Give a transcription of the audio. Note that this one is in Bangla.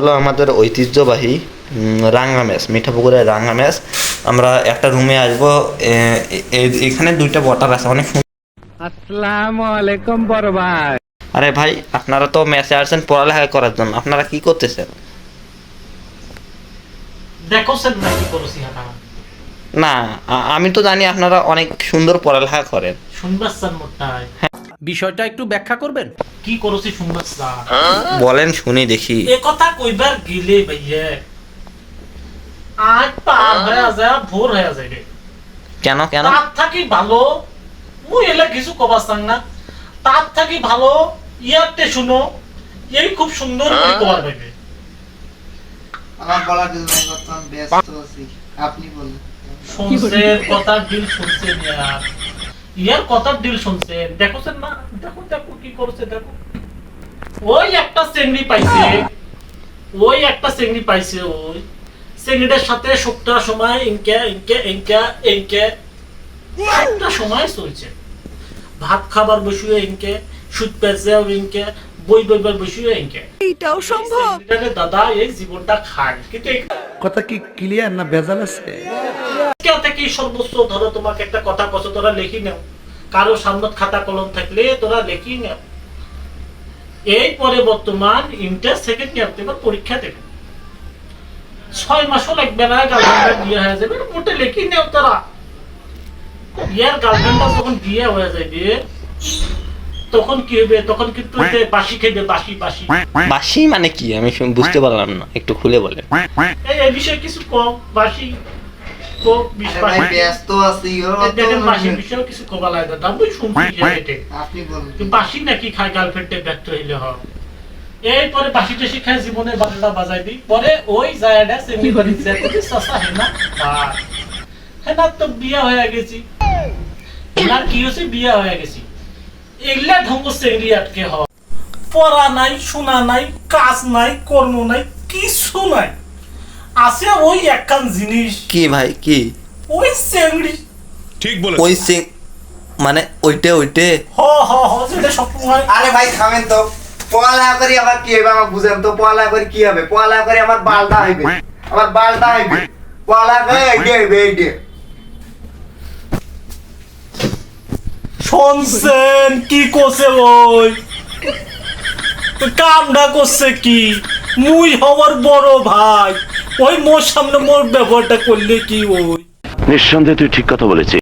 হলো আমাদের ঐতিহ্যবাহী রাঙ্গা ম্যাচ মিঠাপুকুরের রাঙ্গা ম্যাচ। আমরা একটা রুমে আসব এখানে দুইটা বটার আছে অনেক আসসালামু আলাইকুম বড় ভাই আরে ভাই আপনারা তো ম্যাচে আসছেন পড়ালেখা করার জন্য আপনারা কি করতেছেন? দেখো না কি করছি না আমি তো জানি আপনারা অনেক সুন্দর পড়ালেখা করেন। শুনবার স্যার মোটাই বিষয়টা একটু ব্যাখ্যা করবেন? কি করছি স্যার? বলেন শুনি দেখি। এ কথা কইবার গেলে ভাইয়া। আজ পার হয়ে যায় ভোর হয়ে যায় কেন কেন? তার থাকি ভালো মুই এলে কিছু কবার না। তার থাকি ভালো ইয়ারতে শুনো এই খুব সুন্দর করে কবার পাইবে আমার বলার কিছু নাই বর্তমান ব্যস্ত আছি। আপনি বলুন। শুনছেন কথার ডিল শুনছেন ইয়ার ইয়ার কথার ডিল শুনছেন দেখোছেন না দেখো দেখো কি করছে দেখো। ওই একটা চেংড়ি পাইছে। ওই একটা চেংড়ি পাইছে ওই। চেংড়িটার সাথে সবটা সময় ইনকে ইনকে ইনকে ইনকে। একটা সময় চলছে। ভাত খাবার বসিয়ে ইনকে সুদ পেঁচে ইনকে বই বইবার বসিয়ে ইনকে। এটাও সম্ভব। দাদা এই জীবনটা খায়। কিন্তু কথা কি ক্লিয়ার না ভেজাল আছে? থেকে সর্বোচ্চ ধরো তোমাকে একটা কথা কছ তোরা লিখি নাও। কারও সামনে খাতা কলম থাকলে তোরা লিখি নাও। এই পরে বর্তমান ইন্টার সেকেন্ড ইয়ার এবার পরীক্ষা দেবে। ছয় মাসও লাগবে না গার্লফ্রেন্ডের বিয়ে হয়ে যাবে মোটে লিখি নাও তোরা। ইয়ার গার্লফ্রেন্ডটা যখন বিয়ে হয়ে যাবে তখন কি হবে? তখন কিন্তু বাসি খেবে বাসি বাসি বাসি মানে কি? আমি বুঝতে পারলাম না একটু খুলে বলেন। এই বিষয়ে কিছু কম বাসি ব্যস্ত আছি ও এই তো দেখেন বাসির বিষয়েও কিছু কবা লাগে না আমি শুনছি আপনি বলুন। বাসি নাকি খায় গার্লফ্রেন্ডে ব্যর্থ হইলে হয়। এরপরে বাসি টাসি জীবনের বারোটা বাজাই দিই। পরে ওই জায়গাটা সেমনি করি যেতে সস্তা হেনা তো বিয়া হয়ে গেছি। হেনার কি হয়েছে? বিয়া হয়ে গেছি। এগুলা ঢঙ্গ সেংরি আটকে হয়। পড়া নাই শোনা নাই কাজ নাই কর্ম নাই কিছু নাই। আছে ওই একখান জিনিস। কি ভাই কি? ওই সেংরি ওই সিং মানে ওইটে ওইটে? হ হ হ যেটা সবসময় আরে ভাই থামেন তো। পড়ালেখা করি আবার কি হবে? আমাকে বুঝেন তো পড়ালেখা করে কি হবে? পড়ালেখা করে আমার বালটা হইবে। আমার বালটা হইবে। পড়ালেখা করে এইটে হইবে এইটে শুনছেন কি করছে ওই? তো কামটা করছে কি? মুই হওয়ার বড় ভাই। ওই মোর সামনে মোর ব্যবহারটা করলে কি ওই? নিঃসন্দেহে তুই ঠিক কথা বলেছিস।